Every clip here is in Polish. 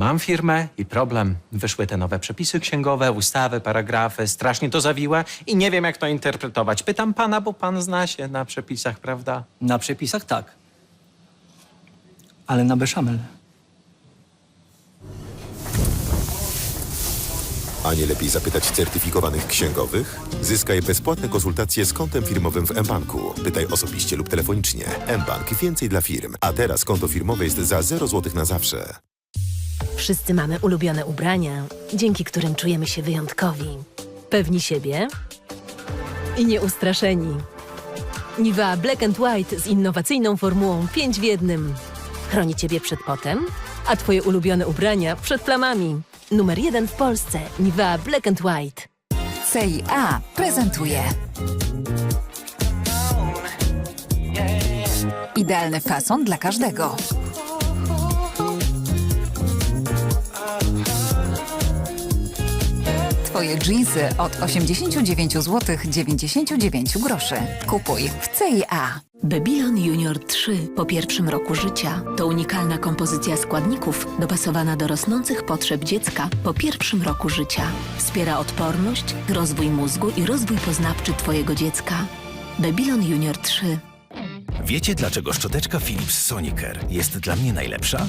Mam firmę i problem. Wyszły te nowe przepisy księgowe, ustawy, paragrafy, strasznie to zawiłe i nie wiem, jak to interpretować. Pytam pana, bo pan zna się na przepisach, prawda? Na przepisach tak. Ale na beszamel. A nie lepiej zapytać certyfikowanych księgowych? Zyskaj bezpłatne konsultacje z kontem firmowym w mBanku. Pytaj osobiście lub telefonicznie. mBank więcej dla firm. A teraz konto firmowe jest za 0 zł na zawsze. Wszyscy mamy ulubione ubrania, dzięki którym czujemy się wyjątkowi. Pewni siebie i nieustraszeni. Niva Black and White z innowacyjną formułą 5 w jednym. Chroni ciebie przed potem, a twoje ulubione ubrania przed plamami. Numer jeden w Polsce. Niva Black and White. CIA prezentuje Idealny fason dla każdego. Twoje jeansy od 89 zł 99 groszy. Kupuj w CIA. Babylon Junior 3 po pierwszym roku życia to unikalna kompozycja składników dopasowana do rosnących potrzeb dziecka po pierwszym roku życia. Wspiera odporność, rozwój mózgu i rozwój poznawczy Twojego dziecka. Babylon Junior 3 Wiecie, dlaczego szczoteczka Philips Sonicare jest dla mnie najlepsza?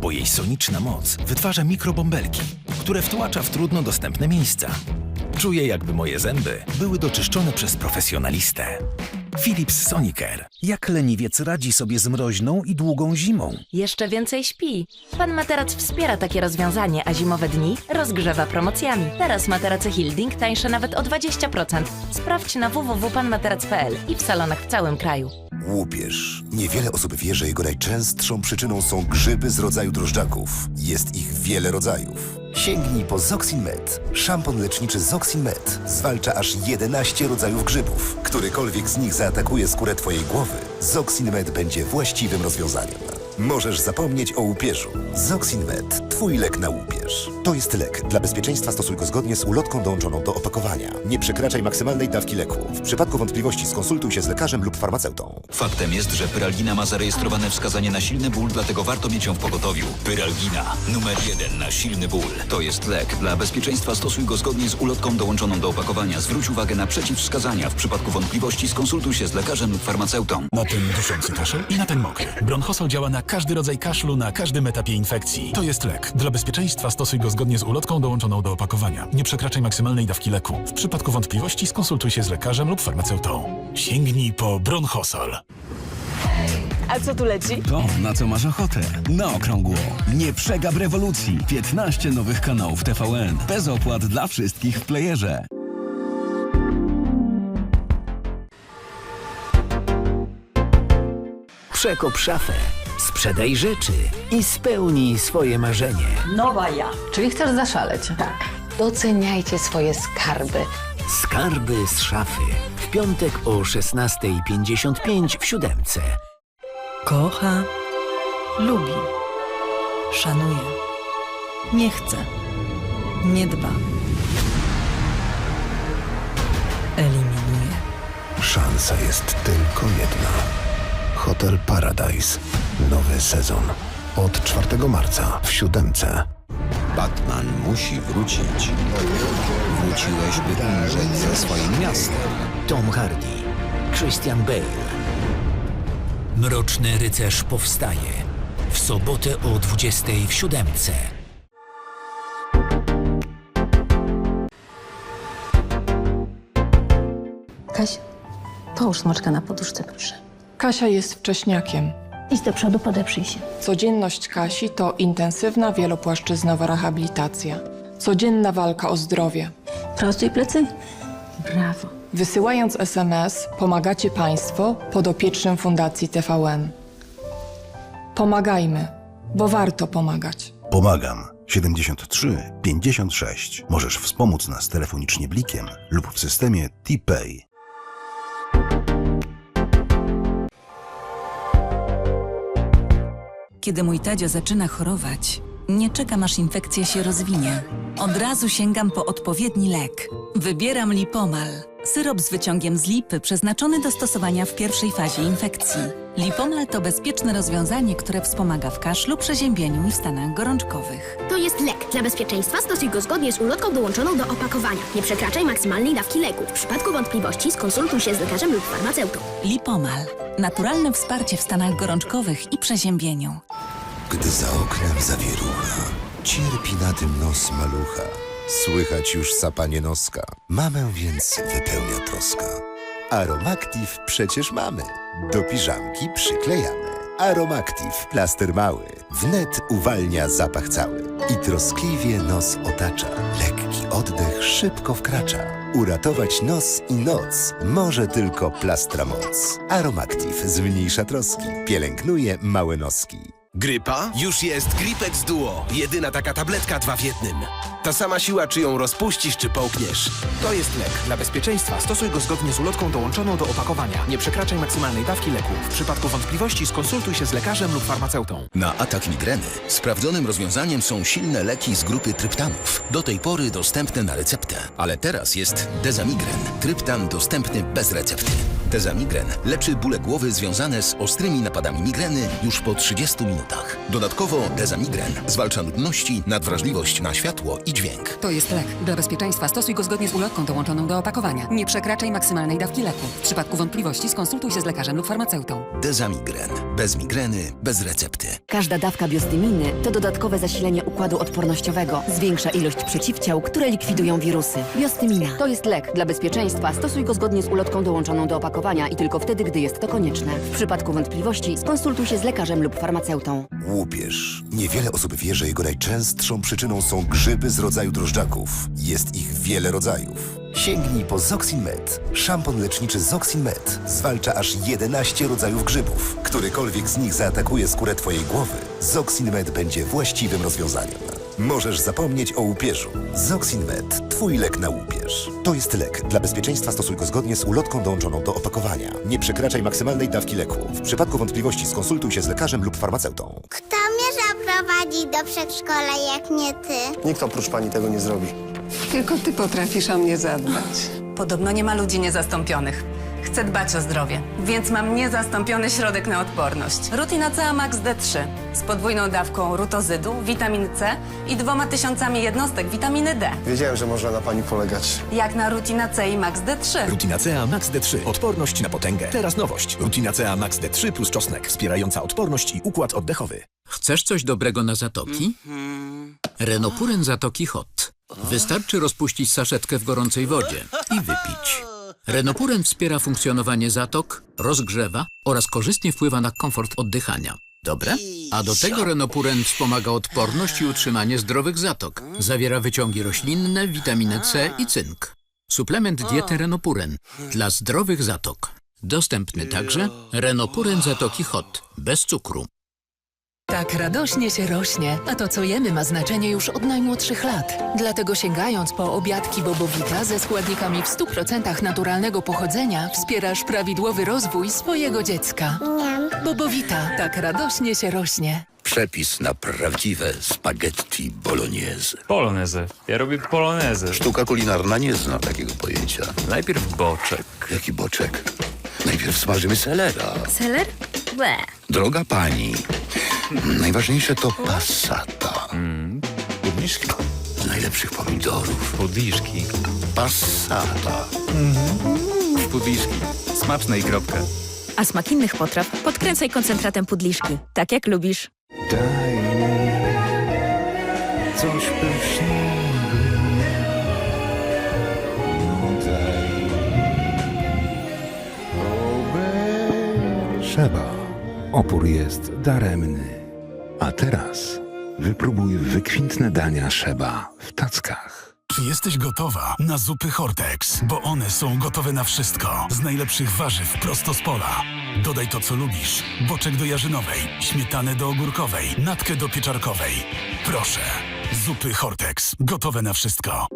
Bo jej soniczna moc wytwarza mikrobąbelki, które wtłacza w trudno dostępne miejsca. Czuję, jakby moje zęby były doczyszczone przez profesjonalistę. Philips Sonicare. Jak leniwiec radzi sobie z mroźną i długą zimą? Jeszcze więcej śpi. Pan Materac wspiera takie rozwiązanie, a zimowe dni rozgrzewa promocjami. Teraz materace Hilding tańsze nawet o 20%. Sprawdź na www.panmaterac.pl i w salonach w całym kraju. Łupież. Niewiele osób wie, że jego najczęstszą przyczyną są grzyby z rodzaju drożdżaków. Jest ich wiele rodzajów. Sięgnij po Zoxin Med. Szampon leczniczy Zoxin Med zwalcza aż 11 rodzajów grzybów. Którykolwiek z nich zaatakuje skórę twojej głowy, Zoxin Med będzie właściwym rozwiązaniem. Możesz zapomnieć o łupieżu. Zoxin Med. Twój lek na łupież. To jest lek. Dla bezpieczeństwa stosuj go zgodnie z ulotką dołączoną do opakowania. Nie przekraczaj maksymalnej dawki leku. W przypadku wątpliwości skonsultuj się z lekarzem lub farmaceutą. Faktem jest, że Pyralgina ma zarejestrowane wskazanie na silny ból, dlatego warto mieć ją w pogotowiu. Pyralgina, numer jeden na silny ból. To jest lek. Dla bezpieczeństwa stosuj go zgodnie z ulotką dołączoną do opakowania. Zwróć uwagę na przeciwwskazania. W przypadku wątpliwości skonsultuj się z lekarzem lub farmaceutą. Na ten duszący kaszel i na ten mokry. Bronchosol działa na każdy rodzaj kaszlu na każdym etapie infekcji. To jest lek. Dla bezpieczeństwa stosuj go zgodnie z ulotką dołączoną do opakowania. Nie przekraczaj maksymalnej dawki leku. W przypadku wątpliwości skonsultuj się z lekarzem lub farmaceutą. Sięgnij po Bronchosol. A co tu leci? To, na co masz ochotę. Na okrągło. Nie przegap rewolucji. 15 nowych kanałów TVN. Bez opłat dla wszystkich w playerze. Przekop szafę. Sprzedaj rzeczy i spełnij swoje marzenie. Nowa ja. Czyli chcesz zaszaleć? Tak. Doceniajcie swoje skarby. Skarby z szafy. W piątek o 16.55 w siódemce. Kocha, lubi, szanuje, nie chce, nie dba, eliminuje. Szansa jest tylko jedna. Hotel Paradise. Nowy sezon. Od 4 marca w siódemce. Batman musi wrócić. Wróciłeś, by umrzeć ze swoim miastem. Tom Hardy. Christian Bale. Mroczny rycerz powstaje. W sobotę o 20 w siódemce. Kaś, połóż smoczka na poduszce, proszę. Kasia jest wcześniakiem. Idź do przodu, podeprzyj się. Codzienność Kasi to intensywna, wielopłaszczyznowa rehabilitacja. Codzienna walka o zdrowie. Prostuj plecy. Brawo. Wysyłając SMS, pomagacie Państwo podopiecznym Fundacji TVN. Pomagajmy, bo warto pomagać. Pomagam. 73 56. Możesz wspomóc nas telefonicznie blikiem lub w systemie T-Pay. Kiedy mój Tadzio zaczyna chorować, nie czekam aż infekcja się rozwinie. Od razu sięgam po odpowiedni lek. Wybieram Lipomal. Syrop z wyciągiem z lipy przeznaczony do stosowania w pierwszej fazie infekcji. Lipomal to bezpieczne rozwiązanie, które wspomaga w kaszlu, przeziębieniu i w stanach gorączkowych. To jest lek. Dla bezpieczeństwa stosuj go zgodnie z ulotką dołączoną do opakowania. Nie przekraczaj maksymalnej dawki leku. W przypadku wątpliwości skonsultuj się z lekarzem lub farmaceutą. Lipomal. Naturalne wsparcie w stanach gorączkowych i przeziębieniu. Gdy za oknem zawierucha, cierpi na tym nos malucha. Słychać już sapanie noska. Mamę więc wypełnia troska. Aromactive przecież mamy. Do piżamki przyklejamy. Aromactive, plaster mały. Wnet uwalnia zapach cały. I troskliwie nos otacza. Lekki oddech szybko wkracza. Uratować nos i noc może tylko plastra moc. Aromactive zmniejsza troski. Pielęgnuje małe noski. Grypa? Już jest Gripex Duo. Jedyna taka tabletka dwa w jednym. Ta sama siła, czy ją rozpuścisz, czy połkniesz. To jest lek. Dla bezpieczeństwa stosuj go zgodnie z ulotką dołączoną do opakowania. Nie przekraczaj maksymalnej dawki leku. W przypadku wątpliwości skonsultuj się z lekarzem lub farmaceutą. Na atak migreny sprawdzonym rozwiązaniem są silne leki z grupy tryptanów. Do tej pory dostępne na receptę. Ale teraz jest Dezamigren. Tryptan dostępny bez recepty. Dezamigren leczy bóle głowy związane z ostrymi napadami migreny już po 30 minutach. Dodatkowo Dezamigren zwalcza nudności, nadwrażliwość na światło i dźwięk. To jest lek. Dla bezpieczeństwa stosuj go zgodnie z ulotką dołączoną do opakowania. Nie przekraczaj maksymalnej dawki leku. W przypadku wątpliwości skonsultuj się z lekarzem lub farmaceutą. Dezamigren. Bez migreny, bez recepty. Każda dawka biostyminy to dodatkowe zasilenie układu odpornościowego. Zwiększa ilość przeciwciał, które likwidują wirusy. Biostymina to jest lek. Dla bezpieczeństwa stosuj go zgodnie z ulotką dołączoną do opakowania i tylko wtedy, gdy jest to konieczne. W przypadku wątpliwości skonsultuj się z lekarzem lub farmaceutą. Łupież. Niewiele osób wie, że jego najczęstszą przyczyną są grzyby z rodzaju drożdżaków. Jest ich wiele rodzajów. Sięgnij po Zoxin Med. Szampon leczniczy Zoxin Med zwalcza aż 11 rodzajów grzybów. Którykolwiek z nich zaatakuje skórę Twojej głowy, Zoxin Med będzie właściwym rozwiązaniem. Możesz zapomnieć o łupieżu. Zoxin Med. Twój lek na łupież. To jest lek. Dla bezpieczeństwa stosuj go zgodnie z ulotką dołączoną do opakowania. Nie przekraczaj maksymalnej dawki leku. W przypadku wątpliwości skonsultuj się z lekarzem lub farmaceutą. Kto mnie zaprowadzi do przedszkola, jak nie ty? Nikt oprócz pani tego nie zrobi. Tylko ty potrafisz o mnie zadbać. Podobno nie ma ludzi niezastąpionych. Chcę dbać o zdrowie, więc mam niezastąpiony środek na odporność. Rutina C Max D3 z podwójną dawką rutozydu, witaminy C i dwoma tysiącami jednostek witaminy D. Wiedziałem, że można na pani polegać. Jak na Rutina C i Max D3. Rutina CA Max D3. Odporność na potęgę. Teraz nowość. Rutina CA Max D3 plus czosnek. Wspierająca odporność i układ oddechowy. Chcesz coś dobrego na zatoki? Renopuren Zatoki Hot. Wystarczy rozpuścić saszetkę w gorącej wodzie i wypić. Renopuren wspiera funkcjonowanie zatok, rozgrzewa oraz korzystnie wpływa na komfort oddychania. Dobre? A do tego Renopuren wspomaga odporność i utrzymanie zdrowych zatok. Zawiera wyciągi roślinne, witaminę C i cynk. Suplement diety Renopuren dla zdrowych zatok. Dostępny także Renopuren Zatoki Hot bez cukru. Tak radośnie się rośnie, a to co jemy ma znaczenie już od najmłodszych lat. Dlatego sięgając po obiadki Bobowita ze składnikami w 100% naturalnego pochodzenia, wspierasz prawidłowy rozwój swojego dziecka. Bobowita, tak radośnie się rośnie. Przepis na prawdziwe spaghetti bolognese. Polonezę. Ja robię polonezę. Sztuka kulinarna nie zna takiego pojęcia. Najpierw boczek. Jaki boczek? Najpierw smażymy selera. Seler? Łe. Droga pani, najważniejsze to passata. Podliszki. Z najlepszych pomidorów. Podliszki. Passata. Podliszki. Smaczne i kropka. A smak innych potraw podkręcaj koncentratem pudliszki. Tak jak lubisz. Daj mi coś pysznego. Trzeba. Opór jest daremny. A teraz wypróbuj wykwintne dania Szeba w tackach. Czy jesteś gotowa na zupy Hortex? Bo one są gotowe na wszystko. Z najlepszych warzyw prosto z pola. Dodaj to, co lubisz. Boczek do jarzynowej, śmietanę do ogórkowej, natkę do pieczarkowej. Proszę. Zupy Hortex. Gotowe na wszystko.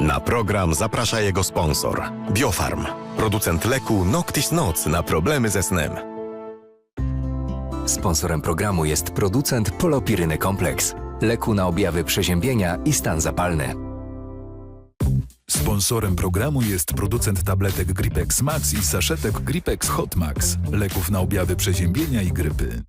Na program zaprasza jego sponsor Biofarm, producent leku Noctis Noc na problemy ze snem. Sponsorem programu jest producent Polopiryny Kompleks, leku na objawy przeziębienia i stan zapalny. Sponsorem programu jest producent tabletek Gripex Max i saszetek Gripex Hot Max, leków na objawy przeziębienia i grypy.